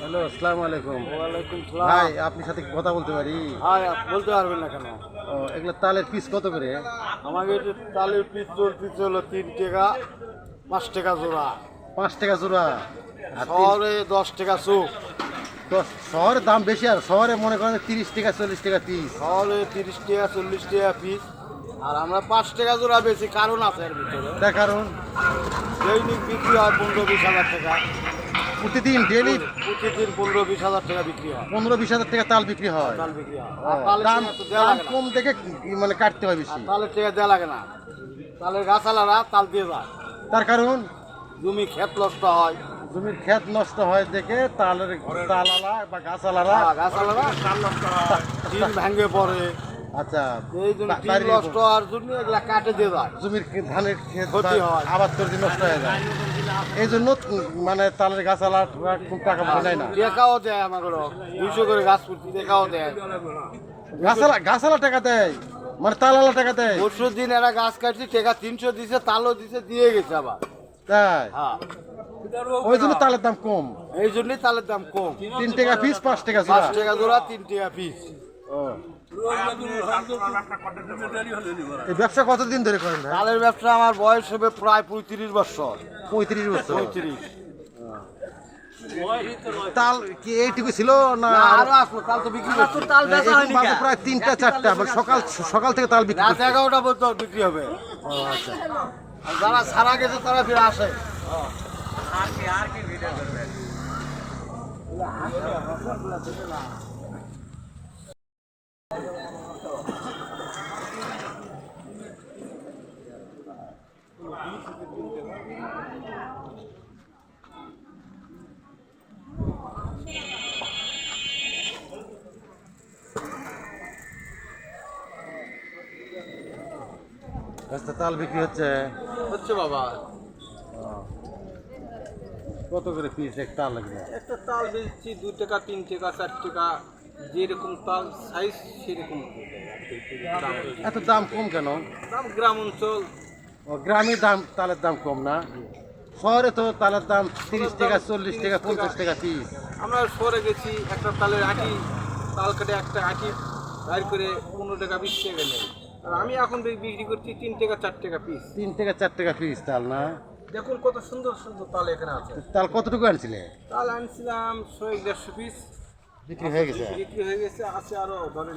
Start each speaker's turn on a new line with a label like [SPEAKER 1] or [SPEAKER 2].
[SPEAKER 1] Hello আসসালামু আলাইকুম
[SPEAKER 2] ওয়ালাইকুম
[SPEAKER 1] ভাই আপনি সাথে কথা বলতে পারি?
[SPEAKER 2] হ্যাঁ বলতে পারবেন না কেন?
[SPEAKER 1] ও এগুলো তালের পিস কত করে?
[SPEAKER 2] আমাকে তালের পিস্তল পিস হলো তিন টাকা পাঁচ টাকা জোড়া।
[SPEAKER 1] পাঁচ টাকা জোড়া।
[SPEAKER 2] শহরে দশ টাকা চোখ
[SPEAKER 1] শহরের দাম বেশি আর শহরে মনে করেন তিরিশ টাকা চল্লিশ টাকা পিস।
[SPEAKER 2] শহরে তিরিশ টাকা চল্লিশ টাকা পিস। আর আমরা পাঁচ টাকা জোড়া বেশি কারণ আছে এর ভিতরে।
[SPEAKER 1] তার কারণ?
[SPEAKER 2] দৈনিক বিক্রি হয় পনেরো বিশ হাজার টাকা।
[SPEAKER 1] প্রতিদিন ডেলি
[SPEAKER 2] প্রতিদিন পনেরো বিশ হাজার টাকা বিক্রি হয়।
[SPEAKER 1] পনেরো বিশ হাজার টাকা তাল বিক্রি হয়।
[SPEAKER 2] তাল বিক্রি হয়।
[SPEAKER 1] দাম দাম কম দেখে মানে কাটতে হয় বেশি।
[SPEAKER 2] তালের টাকা দেওয়া লাগে না। তালের গাছালারা তাল দিয়ে যায়।
[SPEAKER 1] তার কারণ?
[SPEAKER 2] জমি ক্ষেত নষ্ট হয়।
[SPEAKER 1] জমির ক্ষেত নষ্ট হয় দেখে তালের তালালা বা গাছালারা
[SPEAKER 2] আর গাছালারা টিন ভেঙে পড়ে।
[SPEAKER 1] আচ্ছা
[SPEAKER 2] এই জন্য টিন নষ্ট হওয়ার জন্য এগুলা কাটে দিয়ে যায়
[SPEAKER 1] জমির ধানের ক্ষেত
[SPEAKER 2] ক্ষতি হয়।
[SPEAKER 1] আবাদ করে নষ্ট হয়ে যায়। এই জন্য মানে তালের গাছালা খুব টাকা পয়সা না।
[SPEAKER 2] টেকাও দেয় আমাকে দুইশো করে গাছ করছি টেকাও দেয়।
[SPEAKER 1] গাছালা গাছালা টাকা দেয়। মানে তালালা টাকা দেয়।
[SPEAKER 2] পরশু দিন এরা গাছ কাটছি টেকা তিনশো দিছে তালও দিছে দিয়ে গেছে আবার।
[SPEAKER 1] তাই?
[SPEAKER 2] হ্যাঁ।
[SPEAKER 1] ওই জন্য তালের দাম কম।
[SPEAKER 2] এই জন্যই তালের দাম কম।
[SPEAKER 1] তিন টাকা পিস পাঁচ টাকা
[SPEAKER 2] পাঁচ টাকা জোড়া তিন টাকা পিস
[SPEAKER 1] ও। এই ব্যবসা কতদিন ধরে করেন ভাই?
[SPEAKER 2] তালের ব্যবসা আমার বয়স হবে প্রায় পঁয়ত্রিশ বছর।
[SPEAKER 1] পঁয়ত্রিশ বছর।
[SPEAKER 2] পঁয়ত্রিশ।
[SPEAKER 1] তাল কি এইটুকু ছিল না
[SPEAKER 2] না, আরও? আসলো তাল তো বিক্রি করছি। তাল
[SPEAKER 1] প্রায় তিনটা চারটা সকাল সকাল থেকে তাল বিক্রি
[SPEAKER 2] রাত এগারোটা পর্যন্ত বিক্রি হবে।
[SPEAKER 1] ও, আচ্ছা।
[SPEAKER 2] যারা সারা গেছে তারা ফিরে আসে।
[SPEAKER 1] আচ্ছা তাল বিক্রি হচ্ছে।
[SPEAKER 2] হচ্ছে বাবা।
[SPEAKER 1] কত করে পিস এক তাল লাগবে?
[SPEAKER 3] একটা তাল দিচ্ছি দু টাকা তিন টাকা চার টাকা যেরকম তাল সাইজ সেরকম।
[SPEAKER 1] এত দাম কম কেন?
[SPEAKER 3] দাম গ্রাম অঞ্চল।
[SPEAKER 1] ও গ্রামে দাম তালের দাম কম না? শহরে তো তালের দাম তিরিশ টাকা চল্লিশ টাকা পঞ্চাশ টাকা পিস
[SPEAKER 3] আমরা শহরে গেছি একটা তালের আটি তাল কাটে একটা আটি বাইর করে পনেরো টাকা বিশ টাকা নেই। আমি এখন বিক্রি করছি তিন টাকা চার টাকা পিস
[SPEAKER 1] তিন টাকা চার টাকা পিস তাল না?
[SPEAKER 3] দেখুন কত সুন্দর সুন্দর তাল এখানে আছে।
[SPEAKER 1] তাল কতটুকু আনছিলে?
[SPEAKER 3] তাল আনছিলাম ছয় দেড়শো পিস
[SPEAKER 1] বিক্রি হয়ে গেছে?
[SPEAKER 3] বিক্রি হয়ে গেছে আছে আরও ধরেন